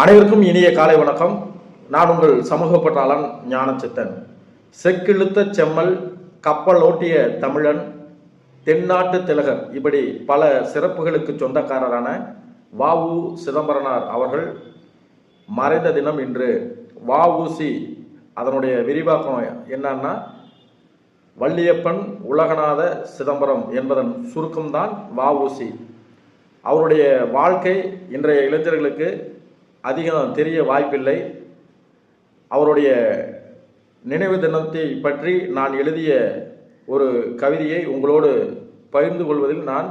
அனைவருக்கும் இனிய காலை வணக்கம். நான் உங்கள் சமூக பற்றாளன் ஞானச்சித்தன் செக்கிழுத்த செம்மல் கப்பல் ஓட்டிய தமிழன் தென்னாட்டு திலகர் இப்படி பல சிறப்புகளுக்கு சொந்தக்காரரான வாவு சிதம்பரனார் அவர்கள் மறைந்த தினம் இன்று வாவுசி அதனுடைய விரிவாக்கம் என்னன்னா வள்ளியப்பன் உலகநாத சிதம்பரம் என்பதன் சுருக்கம்தான் வாவுசி. அவருடைய வாழ்க்கை இன்றைய இளைஞர்களுக்கு அதிகம் தெரிய வாய்ப்பில்லை. அவருடைய நினைவு தினத்தை பற்றி நான் எழுதிய ஒரு கவிதையை உங்களோடு பகிர்ந்து கொள்வதில் நான்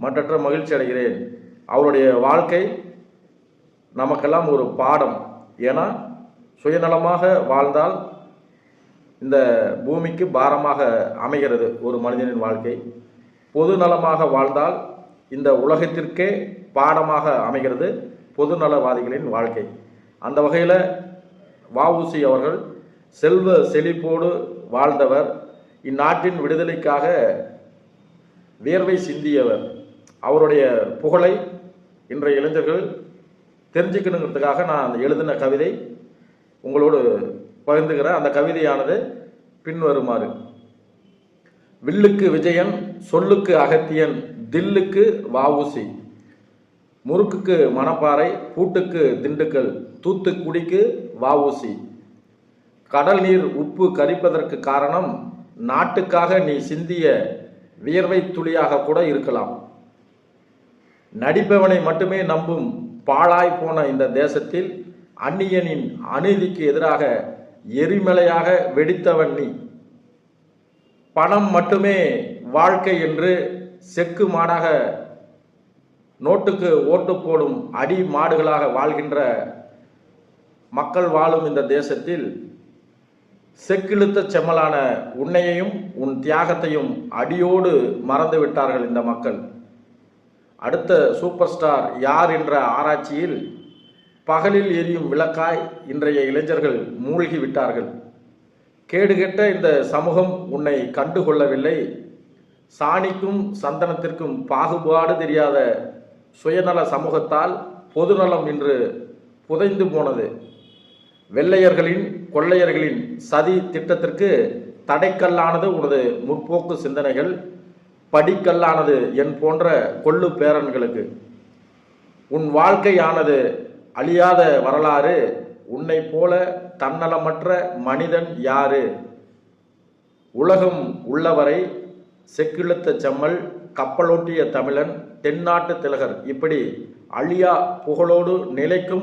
மற்றற்ற மகிழ்ச்சி அடைகிறேன். அவருடைய வாழ்க்கை நமக்கெல்லாம் ஒரு பாடம். ஏன்னா சுயநலமாக வாழ்ந்தால் இந்த பூமிக்கு பாரமாக அமைகிறது ஒரு மனிதனின் வாழ்க்கை. பொது நலமாக வாழ்ந்தால் இந்த உலகத்திற்கே பாடமாக அமைகிறது. பொதுநலவாதிகளின் வாழ்க்கை. அந்த வகையில் வஉசி அவர்கள் செல்வ செழிப்போடு வாழ்ந்தவர். இந்நாட்டின் விடுதலைக்காக வியர்வை சிந்தியவர். அவருடைய புகழை இன்றைய இளைஞர்கள் தெரிஞ்சுக்கணுங்கிறதுக்காக நான் எழுதின கவிதை உங்களோடு பகிர்ந்துகிறேன் அந்த கவிதையானது பின்வருமாறு. வில்லுக்கு விஜயன் சொல்லுக்கு அகத்தியன் தில்லுக்கு வஉசி. முறுக்குக்கு மணப்பாறை பூட்டுக்கு திண்டுக்கல் தூத்துக்குடிக்கு வாவூசி கடல் நீர் உப்பு கரிப்பதற்கு காரணம் நாட்டுக்காக நீ சிந்திய வியர்வை துளியாக கூட இருக்கலாம். நடிப்பவனை மட்டுமே நம்பும் பாழாய் போன இந்த தேசத்தில் அந்நியனின் அநீதிக்கு எதிராக எரிமலையாக வெடித்தவன் நீ. பணம் மட்டுமே வாழ்க்கை என்று செக்கு மாடாக நோட்டுக்கு ஓட்டு போடும் அடி மாடுகளாக வாழ்கின்ற மக்கள் வாழும் இந்த தேசத்தில் செக்கிழுத்த செம்மலான உன்னையையும் உன் தியாகத்தையும் அடியோடு மறந்து விட்டார்கள் இந்த மக்கள். அடுத்த சூப்பர் ஸ்டார் யார் என்ற ஆராய்ச்சியில் பகலில் எரியும் விளக்காய் இன்றைய இளைஞர்கள் மூழ்கி விட்டார்கள். கேடுகெட்ட இந்த சமூகம் உன்னை கண்டுகொள்ளவில்லை. சாணிக்கும் சந்தனத்திற்கும் பாகுபாடு தெரியாத சுயநல சமூகத்தால் பொதுநலம் இன்று புதைந்து போனது. வெள்ளையர்களின் கொள்ளையர்களின் சதி திட்டத்திற்கு தடைக்கல்லானது உனது முற்போக்கு சிந்தனைகள் படிக்கல்லானது என் போன்ற கொள்ளு பேரன்களுக்கு. உன் வாழ்க்கையானது அழியாத வரலாறு உன்னை போல தன்னலமற்ற மனிதன் யாரு? உலகம் உள்ளவரை செக்கிழுத்த செம்மல் கப்பலோட்டிய தமிழன் தென்னாட்டு திலகர். இப்படி அழியா புகழோடு நிலைக்கும்